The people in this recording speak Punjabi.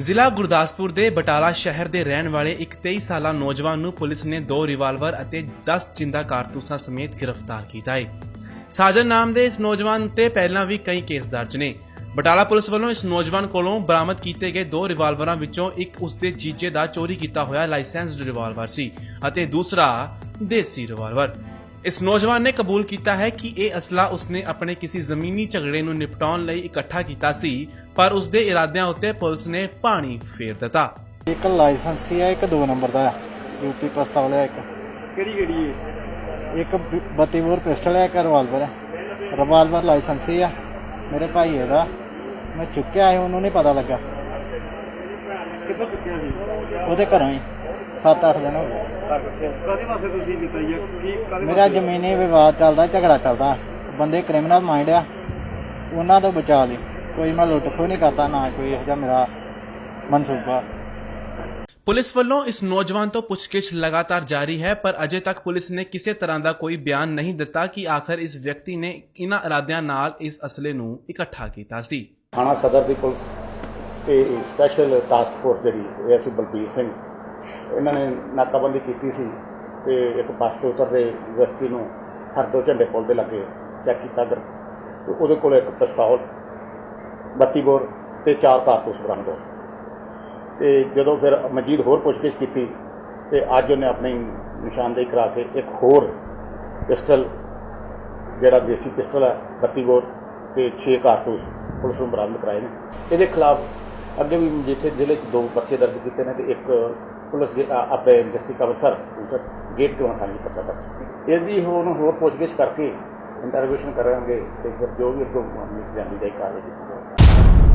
ਜ਼ਿਲ੍ਹਾ ਗੁਰਦਾਸਪੁਰ ਦੇ ਬਟਾਲਾ ਸ਼ਹਿਰ ਦੇ ਰਹਿਣ ਵਾਲੇ ਇੱਕ 23 ਸਾਲਾ ਨੌਜਵਾਨ ਨੂੰ ਪੁਲਿਸ ਨੇ ਦੋ ਰਿਵਾਲਵਰ ਅਤੇ 10 ਜਿੰਦਾ ਕਾਰਤੂਸਾਂ ਸਮੇਤ ਗ੍ਰਿਫਤਾਰ ਕੀਤਾ ਹੈ। ਸਾਜਨ ਨਾਮ ਦੇ ਇਸ ਨੌਜਵਾਨ ਤੇ ਪਹਿਲਾਂ ਵੀ ਕਈ ਕੇਸ ਦਰਜ ਨੇ। ਬਟਾਲਾ ਪੁਲਿਸ ਵੱਲੋਂ ਇਸ ਨੌਜਵਾਨ ਕੋਲੋਂ ਬਰਾਮਦ ਕੀਤੇ ਗਏ ਦੋ ਰਿਵਾਲਵਰਾਂ ਵਿੱਚੋਂ ਇੱਕ ਉਸਦੇ ਜੀਜੇ ਦਾ ਚੋਰੀ ਕੀਤਾ ਹੋਇਆ ਲਾਇਸੈਂਸਡ ਰਿਵਾਲਵਰ ਸੀ ਅਤੇ ਦੂਸਰਾ ਦੇਸੀ ਰਿਵਾਲਵਰ। ਇਸ ਨੌਜਵਾਨ ਨੇ ਕਬੂਲ ਕੀਤਾ ਹੈ ਕਿ ਇਹ ਅਸਲਾ ਉਸਨੇ ਆਪਣੇ ਕਿਸੇ ਜ਼ਮੀਨੀ ਝਗੜੇ ਨੂੰ ਨਿਪਟਾਉਣ ਲਈ ਇਕੱਠਾ ਕੀਤਾ ਸੀ ਪਰ ਉਸਦੇ ਇਰਾਦਿਆਂ ਉੱਤੇ ਪੁਲਿਸ ਨੇ ਪਾਣੀ ਫੇਰ ਦਿੱਤਾ। ਇੱਕ ਲਾਇਸੈਂਸੀ ਹੈ ਇੱਕ 2 ਨੰਬਰ ਦਾ ਹੈ। ਯੂਪੀ ਪਿਸਤੌਲ ਹੈ ਇੱਕ। ਕਿਹੜੀ ਕਿਹੜੀ ਹੈ ਇੱਕ 32 ਬੋਰ ਪਿਸਟਲ ਹੈ ਇੱਕ ਰਿਵਾਲਵਰ ਹੈ। ਰਿਵਾਲਵਰ ਲਾਇਸੈਂਸੀ ਆ। ਮੇਰੇ ਭਾਈ ਇਹਦਾ। ਮੈਂ ਚੁੱਕਿਆ ਹੈ ਉਹਨੂੰ ਨਹੀਂ ਪਤਾ ਲੱਗਾ। ਕਿੱਥੋਂ ਚੁੱਕਿਆ ਸੀ? ਉਹਦੇ ਘਰੋਂ ਹੀ। 7-8 ਦਿਨ ਹੋ ਗਏ। ਕਾਦੇ ਵਾਸਤੇ ਤੁਸੀਂ ਕੀਤਾ ਜੀ? ਕੀ ਕਾਦੇ ਮੇਰਾ ਜ਼ਮੀਨੀ ਵਿਵਾਦ ਚੱਲਦਾ ਝਗੜਾ ਚੱਲਦਾ। ਬੰਦੇ ਕ੍ਰਿਮੀਨਲ ਮਾਈਂਡ ਆ। ਉਹਨਾਂ ਤੋਂ ਬਚਾ ਲਈ। ਕੋਈ ਮੈਂ ਲੁੱਟ ਖੋਹ ਨਹੀਂ ਕਰਦਾ ਨਾ ਕੋਈ ਇਹੋ ਜਿਹਾ ਮੇਰਾ ਮਨਸੂਬਾ। ਪੁਲਿਸ ਵੱਲੋਂ ਇਸ ਨੌਜਵਾਨ ਤੋਂ ਪੁੱਛਗਿੱਛ ਲਗਾਤਾਰ ਜਾਰੀ ਹੈ ਪਰ ਅਜੇ ਤੱਕ ਪੁਲਿਸ ਨੇ ਕਿਸੇ ਤਰ੍ਹਾਂ ਦਾ ਕੋਈ ਬਿਆਨ ਨਹੀਂ ਦਿੱਤਾ ਕਿ ਆਖਰ ਇਸ ਵਿਅਕਤੀ ਨੇ ਇਨ੍ਹਾਂ ਇਰਾਦਿਆਂ ਨਾਲ ਇਸ ਅਸਲੇ ਨੂੰ ਇਕੱਠਾ ਕੀਤਾ ਸੀ। ਥਾਣਾ ਸਦਰ ਦੀ ਪੁਲਿਸ ਤੇ ਸਪੈਸ਼ਲ ਟਾਸਕ ਫੋਰਸ ਜਿਹੜੀ ਐਸੀ ਬਲਬੀਰ ਸਿੰਘ। ਇਹਨਾਂ ਨੇ ਨਾਕਾਬੰਦੀ ਕੀਤੀ ਸੀ ਤੇ ਇੱਕ ਬੱਸ ਤੋਂ ਉਤਰਦੇ ਵਿਅਕਤੀ ਨੂੰ ਹਰਦੋ ਝੰਡੇ ਪੁਲ ਦੇ ਲੱਗੇ ਚੈੱਕ ਕੀਤਾ ਕਰ ਉਹਦੇ ਕੋਲ ਇੱਕ ਪਿਸਤੌਲ 32 ਬੋਰ ਤੇ ਚਾਰ ਕਾਰਤੂਸ ਬਰਾਮਦ ਹੋਏ। ਤੇ ਜਦੋਂ ਫਿਰ ਮਜੀਦ ਹੋਰ ਪੁੱਛਗਿੱਛ ਕੀਤੀ ਤੇ ਅੱਜ ਉਹਨੇ ਆਪਣੀ ਨਿਸ਼ਾਨਦੇਹੀ ਕਰਾ ਕੇ ਇੱਕ ਹੋਰ ਪਿਸਟਲ ਜਿਹੜਾ ਦੇਸੀ ਪਿਸਟਲ ਹੈ 32 ਬੋਰ ਤੇ 6 ਕਾਰਤੂਸ ਪੁਲਿਸ ਨੂੰ ਬਰਾਮਦ ਕਰਾਏ ਨੇ। ਇਹਦੇ ਖਿਲਾਫ ਅੱਗੇ ਵੀ ਮਜੀਠੇ ਜ਼ਿਲ੍ਹੇ 'ਚ ਦੋ ਪਰਚੇ ਦਰਜ ਕੀਤੇ ਨੇ ਤੇ ਇੱਕ ਪੁਲਿਸ ਦੇ ਆ- ਆਪਣੇ ਡਿਸਟ੍ਰਿਕਟ ਅੰਮ੍ਰਿਤਸਰ ਗੇਟ ਤੋਂ ਥਾਣੇ 'ਚ ਪਰਚਾ ਦਰਜ ਇਹਦੀ ਹੁਣ ਹੋਰ ਪੁੱਛਗਿੱਛ ਕਰਕੇ ਇੰਟਰੋਗੇਸ਼ਨ ਕਰਾਂਗੇ ਤੇ ਫਿਰ ਜੋ ਵੀ ਅੱਗੋਂ ਮਾਮਲੇ 'ਚ ਜਾਂਦੀ ਜਾਈ ਕਾਰਵਾਈ ਕੀਤੀ ਜਾਵੇਗੀ